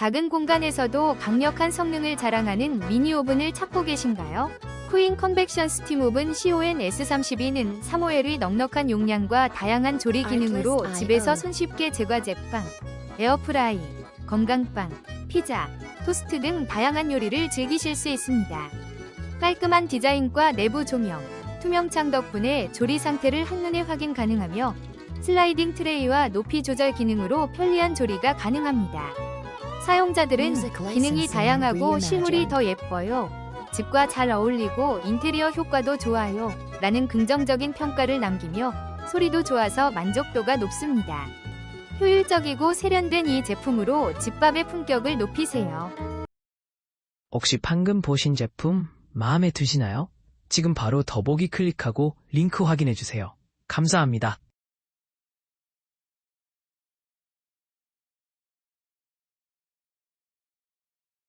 작은 공간에서도 강력한 성능을 자랑하는 미니 오븐을 찾고 계신가요? 쿠인 컨벡션 스팀 오븐 CON S32는 3호L의 넉넉한 용량과 다양한 조리 기능으로 집에서. 손쉽게 제과 제빵, 에어프라이, 건강빵, 피자, 토스트 등 다양한 요리를 즐기실 수 있습니다. 깔끔한 디자인과 내부 조명, 투명창 덕분에 조리 상태를 한눈에 확인 가능하며 슬라이딩 트레이와 높이 조절 기능으로 편리한 조리가 가능합니다. 사용자들은 기능이 다양하고 실물이. 더 예뻐요. 집과 잘 어울리고 인테리어 효과도 좋아요. 라는 긍정적인 평가를 남기며 소리도 좋아서 만족도가 높습니다. 효율적이고 세련된 이 제품으로 집밥의 품격을 높이세요. 혹시 방금 보신 제품 마음에 드시나요? 지금 바로 더보기 클릭하고 링크 확인해주세요. 감사합니다.